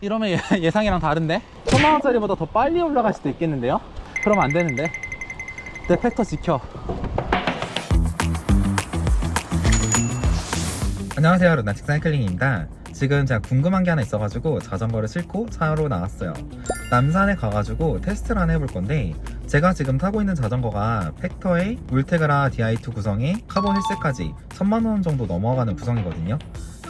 이러면 예- 예상이랑 다른데? 천만원짜리보다 더 빨리 올라갈 수도 있겠는데요? 그러면 안 되는데. 내 팩터 지켜. 안녕하세요 루나틱 사이클링입니다. 지금 제가 궁금한 게 하나 있어가지고 자전거를 싣고 차로 나왔어요. 남산에 가가지고 테스트를 하나 해볼 건데 제가 지금 타고 있는 자전거가 팩터의 울테그라 DI2 구성의 카본 힐스까지 1000만원 정도 넘어가는 구성이거든요.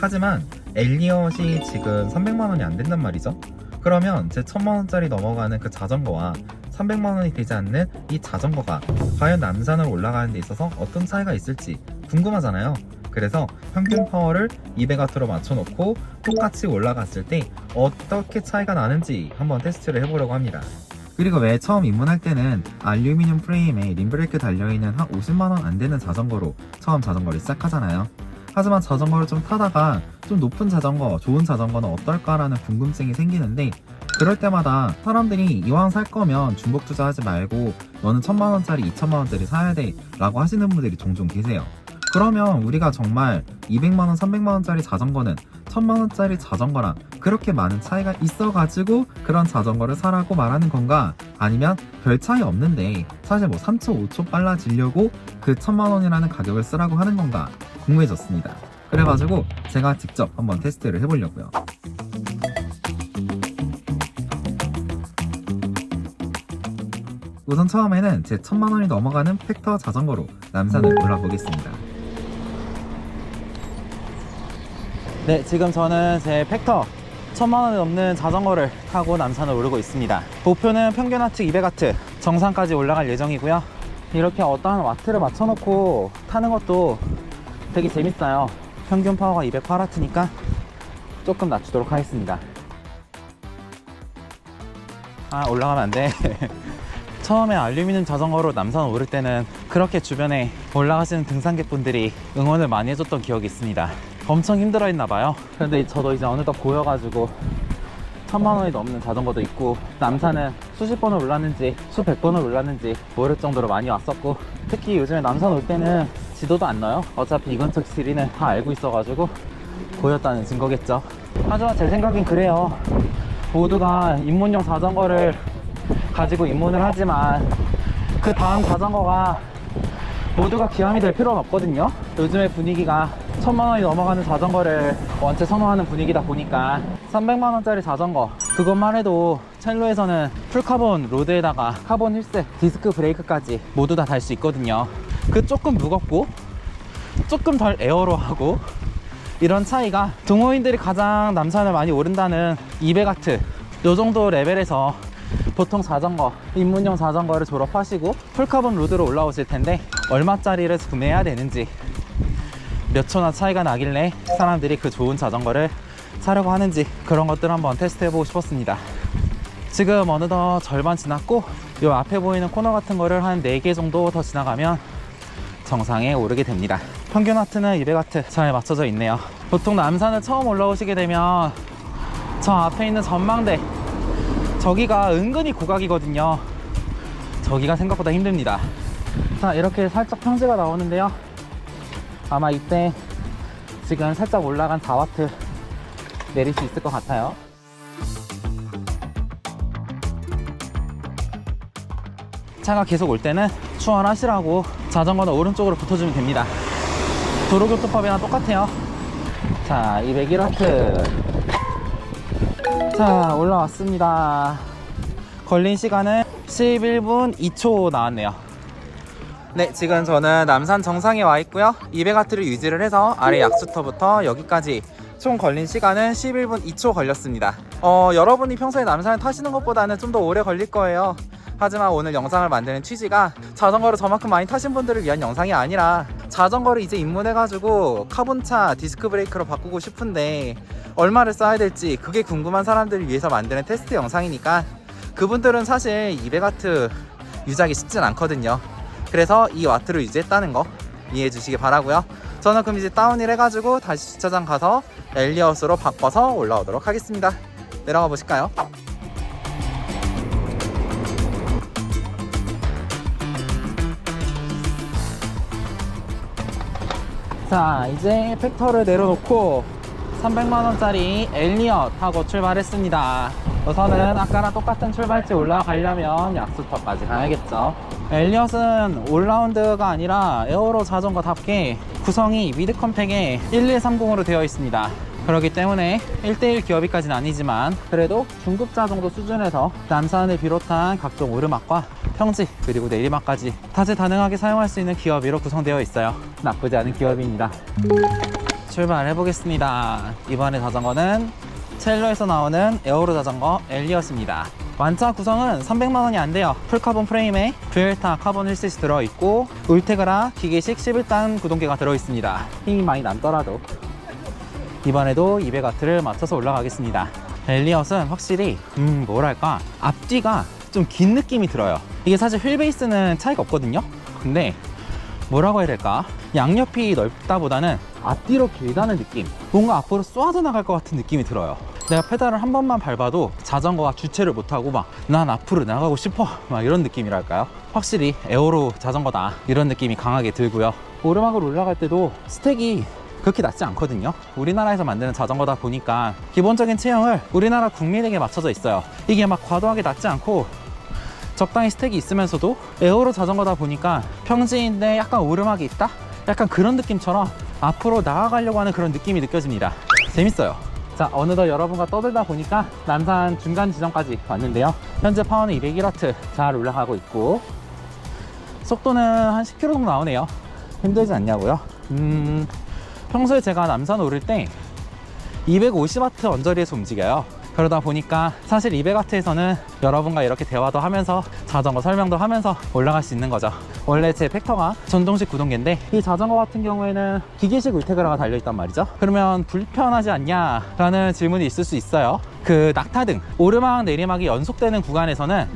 하지만 엘리엇이 지금 300만 원이 안 된단 말이죠 그러면 제 1000만 원짜리 넘어가는 그 자전거와 300만 원이 되지 않는 이 자전거가 과연 남산을 올라가는 데 있어서 어떤 차이가 있을지 궁금하잖아요 그래서 평균 파워를 200W로 맞춰놓고 똑같이 올라갔을 때 어떻게 차이가 나는지 한번 테스트를 해보려고 합니다. 그리고 왜 처음 입문할 때는 알루미늄 프레임에 림브레이크 달려있는 한 50만원 안 되는 자전거로 처음 자전거를 시작하잖아요. 하지만 자전거를 좀 타다가 좀 높은 자전거, 좋은 자전거는 어떨까라는 궁금증이 생기는데 그럴 때마다 사람들이 이왕 살 거면 중복 투자하지 말고 너는 천만 원짜리, 이천만 원짜리 사야 돼 라고 하시는 분들이 종종 계세요. 그러면 우리가 정말 200만 원, 300만 원짜리 자전거는 1000만 원짜리 자전거랑 그렇게 많은 차이가 있어 가지고 그런 자전거를 사라고 말하는 건가? 아니면 별 차이 없는데 사실 뭐 3초, 5초 빨라지려고 그 1000만 원이라는 가격을 쓰라고 하는 건가? 궁금해졌습니다. 그래가지고 제가 직접 한번 테스트를 해보려고요. 우선 처음에는 제 1000만원이 넘어가는 팩터 자전거로 남산을 올라보겠습니다. 네 지금 저는 제 팩터 천만 원이 넘는 자전거를 타고 남산을 오르고 있습니다 목표는 평균 하트 200와트 정상까지 올라갈 예정이고요 이렇게 어떠한 와트를 맞춰놓고 타는 것도 되게 재밌어요 평균 파워가 208와트니까 조금 낮추도록 하겠습니다 아 올라가면 안돼 처음에 알루미늄 자전거로 남산 오를 때는 그렇게 주변에 올라가시는 등산객분들이 응원을 많이 해줬던 기억이 있습니다. 엄청 힘들어 했나 봐요. 그런데 저도 이제 어느덧 고여가지고 천만 원이 넘는 자전거도 있고 남산은 수십 번을 올랐는지 수백 번을 올랐는지 모를 정도로 많이 왔었고 특히 요즘에 남산 올 때는 지도도 안 넣어요. 어차피 이 근처 지리는 다 알고 있어가지고 고였다는 증거겠죠. 하지만 제 생각엔 그래요. 모두가 입문용 자전거를 가지고 입문을 하지만 그 다음 자전거가 모두가 기함이 될 필요는 없거든요. 요즘의 분위기가 천만 원이 넘어가는 자전거를 원체 선호하는 분위기다 보니까 300만 원짜리 자전거 그것만 해도 첼로에서는 풀카본 로드에다가 카본 힐스, 디스크 브레이크까지 모두 다 달 수 있거든요. 그 조금 무겁고 조금 덜 에어로 하고 이런 차이가 동호인들이 가장 남산을 많이 오른다는 200와트 요 정도 레벨에서 보통 자전거 입문용 자전거를 졸업하시고 풀카본 로드로 올라오실 텐데 얼마짜리를 구매해야 되는지 몇 초나 차이가 나길래 사람들이 그 좋은 자전거를 사려고 하는지 그런 것들 한번 테스트 해보고 싶었습니다. 지금 어느덧 절반 지났고 요 앞에 보이는 코너 같은 거를 한 4개 정도 더 지나가면 정상에 오르게 됩니다. 평균 하트는 200와트 잘 맞춰져 있네요. 보통 남산을 처음 올라오시게 되면 저 앞에 있는 전망대 저기가 은근히 고각이거든요. 저기가 생각보다 힘듭니다. 자 이렇게 살짝 평지가 나오는데요. 아마 이때 지금 살짝 올라간 4와트 내릴 수 있을 것 같아요. 차가 계속 올 때는 추월하시라고 자전거는 오른쪽으로 붙어주면 됩니다. 도로교통법이랑 똑같아요. 자, 201와트. 자, 올라왔습니다. 걸린 시간은 11분 2초 나왔네요. 네, 지금 저는 남산 정상에 와 있고요. 200와트를 유지를 해서 아래 약수터부터 여기까지 총 걸린 시간은 11분 2초 걸렸습니다. 어, 여러분이 평소에 남산을 타시는 것보다는 좀 더 오래 걸릴 거예요. 하지만 오늘 영상을 만드는 취지가 자전거를 저만큼 많이 타신 분들을 위한 영상이 아니라 자전거를 이제 입문해가지고 카본차 디스크 브레이크로 바꾸고 싶은데 얼마를 써야 될지 그게 궁금한 사람들을 위해서 만드는 테스트 영상이니까 그분들은 사실 200와트 유지하기 쉽진 않거든요. 그래서 이 와트를 유지했다는 거 이해해 주시기 바라고요. 저는 그럼 이제 다운힐 해가지고 다시 주차장 가서 엘리엇으로 바꿔서 올라오도록 하겠습니다. 내려가 보실까요? 자 이제 팩터를 내려놓고 300만원짜리 엘리어 타고 출발했습니다. 우선은 아까랑 똑같은 출발지 올라가려면 약수터까지 가야겠죠. 엘리엇은 올라운드가 아니라 에어로 자전거답게 구성이 미드 컴팩에 1130으로 되어 있습니다. 그렇기 때문에 1대1 기어비까지는 아니지만 그래도 중급자 정도 수준에서 남산을 비롯한 각종 오르막과 평지 그리고 내리막까지 다재다능하게 사용할 수 있는 기어비로 구성되어 있어요. 나쁘지 않은 기어비입니다. 출발해 보겠습니다. 이번에 자전거는 첼로에서 나오는 에어로 자전거 엘리엇입니다. 완차 구성은 300만원이 안 돼요. 풀카본 프레임에 뷰엘타 카본 힐셋이 들어있고 울테그라 기계식 11단 구동계가 들어있습니다. 힘이 많이 남더라도 이번에도 200와트를 맞춰서 올라가겠습니다. 엘리엇은 확실히 음 뭐랄까 앞뒤가 좀 긴 느낌이 들어요. 이게 사실 휠 베이스는 차이가 없거든요. 근데 뭐라고 해야 될까? 양옆이 넓다 보다는 앞뒤로 길다는 느낌. 뭔가 앞으로 쏘아져 나갈 것 같은 느낌이 들어요. 내가 페달을 한 번만 밟아도 자전거가 주체를 못하고 막 난 앞으로 나가고 싶어 막 이런 느낌이랄까요? 확실히 에어로 자전거다 이런 느낌이 강하게 들고요. 오르막을 올라갈 때도 스택이 그렇게 낮지 않거든요. 우리나라에서 만드는 자전거다 보니까 기본적인 체형을 우리나라 국민에게 맞춰져 있어요. 이게 막 과도하게 낮지 않고 적당히 스택이 있으면서도 에어로 자전거다 보니까 평지인데 약간 오르막이 있다? 약간 그런 느낌처럼 앞으로 나아가려고 하는 그런 느낌이 느껴집니다. 재밌어요. 자, 어느덧 여러분과 떠들다 보니까 남산 중간 지점까지 왔는데요. 현재 파워는 201W 잘 올라가고 있고 속도는 한 10km 정도 나오네요. 힘들지 않냐고요? 음, 평소에 제가 남산 오를 때 250W 언저리에서 움직여요. 그러다 보니까 사실 200W에서는 여러분과 이렇게 대화도 하면서 자전거 설명도 하면서 올라갈 수 있는 거죠. 원래 제 팩터가 전동식 구동계인데 이 자전거 같은 경우에는 기계식 울테그라가 달려있단 말이죠. 그러면 불편하지 않냐? 라는 질문이 있을 수 있어요. 그 낙타등, 오르막 내리막이 연속되는 구간에서는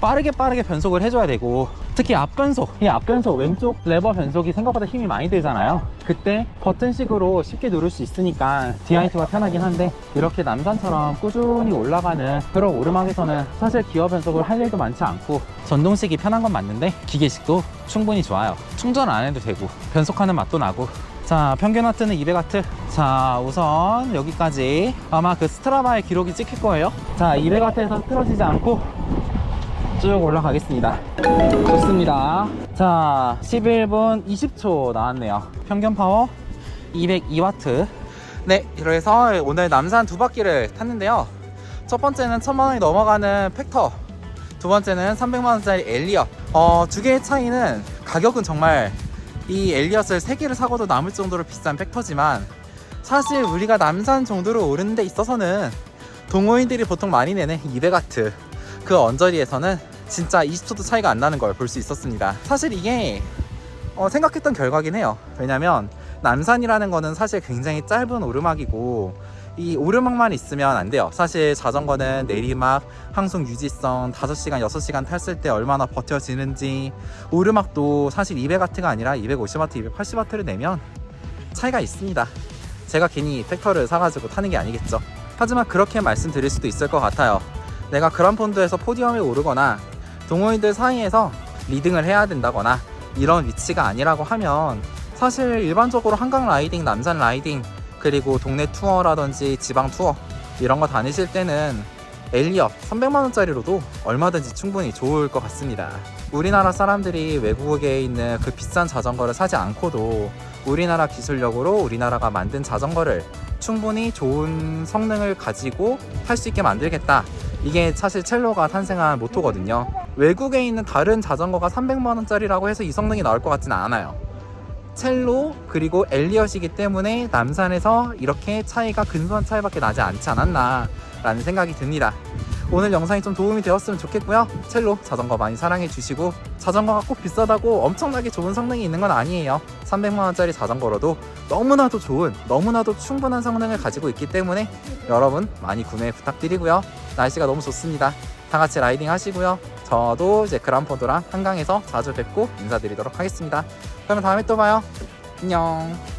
빠르게 빠르게 변속을 해줘야 되고 특히 앞변속 이 앞변속 왼쪽 레버 변속이 생각보다 힘이 많이 들잖아요. 그때 버튼식으로 쉽게 누를 수 있으니까 DIT가 편하긴 한데 이렇게 남산처럼 꾸준히 올라가는 그런 오르막에서는 사실 기어 변속을 할 일도 많지 않고 전동식이 편한 건 맞는데 기계식도 충분히 좋아요. 충전 안 해도 되고 변속하는 맛도 나고. 자 평균 와트는 200와트. 자 우선 여기까지. 아마 그 스트라바의 기록이 찍힐 거예요. 자 200와트에서 틀어지지 않고 쭉 올라가겠습니다. 좋습니다. 자, 11분 20초 나왔네요. 평균 파워 202와트. 네, 그래서 오늘 남산 두 바퀴를 탔는데요. 첫 번째는 1000만원이 넘어가는 팩터. 두 번째는 300만 원짜리 엘리엇. 어, 두 개의 차이는 가격은 정말 이 엘리엇을 세 개를 사고도 남을 정도로 비싼 팩터지만 사실 우리가 남산 정도로 오르는 데 있어서는 동호인들이 보통 많이 내는 200와트 그 언저리에서는 진짜 20초도 차이가 안 나는 걸 볼 수 있었습니다. 사실 이게 어, 생각했던 결과긴 해요. 왜냐면 남산이라는 거는 사실 굉장히 짧은 오르막이고 이 오르막만 있으면 안 돼요. 사실 자전거는 내리막, 항속 유지성 5시간, 6시간 탔을 때 얼마나 버텨지는지 오르막도 사실 200와트가 아니라 250와트, 280와트를 내면 차이가 있습니다. 제가 괜히 팩터를 사가지고 타는 게 아니겠죠. 하지만 그렇게 말씀드릴 수도 있을 것 같아요. 내가 그란폰드에서 포디엄에 오르거나 동호인들 사이에서 리딩을 해야 된다거나 이런 위치가 아니라고 하면 사실 일반적으로 한강 라이딩, 남산 라이딩 그리고 동네 투어라든지 지방 투어 이런 거 다니실 때는 엘리엇 300만원짜리로도 얼마든지 충분히 좋을 것 같습니다. 우리나라 사람들이 외국에 있는 그 비싼 자전거를 사지 않고도 우리나라 기술력으로 우리나라가 만든 자전거를 충분히 좋은 성능을 가지고 할수 있게 만들겠다. 이게 사실 첼로가 탄생한 모토거든요. 외국에 있는 다른 자전거가 300만원짜리라고 해서 이 성능이 나올 것 같지는 않아요. 첼로 그리고 엘리엇이기 때문에 남산에서 이렇게 차이가 근소한 차이밖에 나지 않지 않았나 라는 생각이 듭니다. 오늘 영상이 좀 도움이 되었으면 좋겠고요. 첼로 자전거 많이 사랑해 주시고 자전거가 꼭 비싸다고 엄청나게 좋은 성능이 있는 건 아니에요. 300만원짜리 자전거로도 너무나도 좋은 너무나도 충분한 성능을 가지고 있기 때문에 여러분 많이 구매 부탁드리고요. 날씨가 너무 좋습니다. 다 같이 라이딩 하시고요. 저도 이제 그란포도랑 한강에서 자주 뵙고 인사드리도록 하겠습니다. 그러면 다음에 또 봐요. 안녕.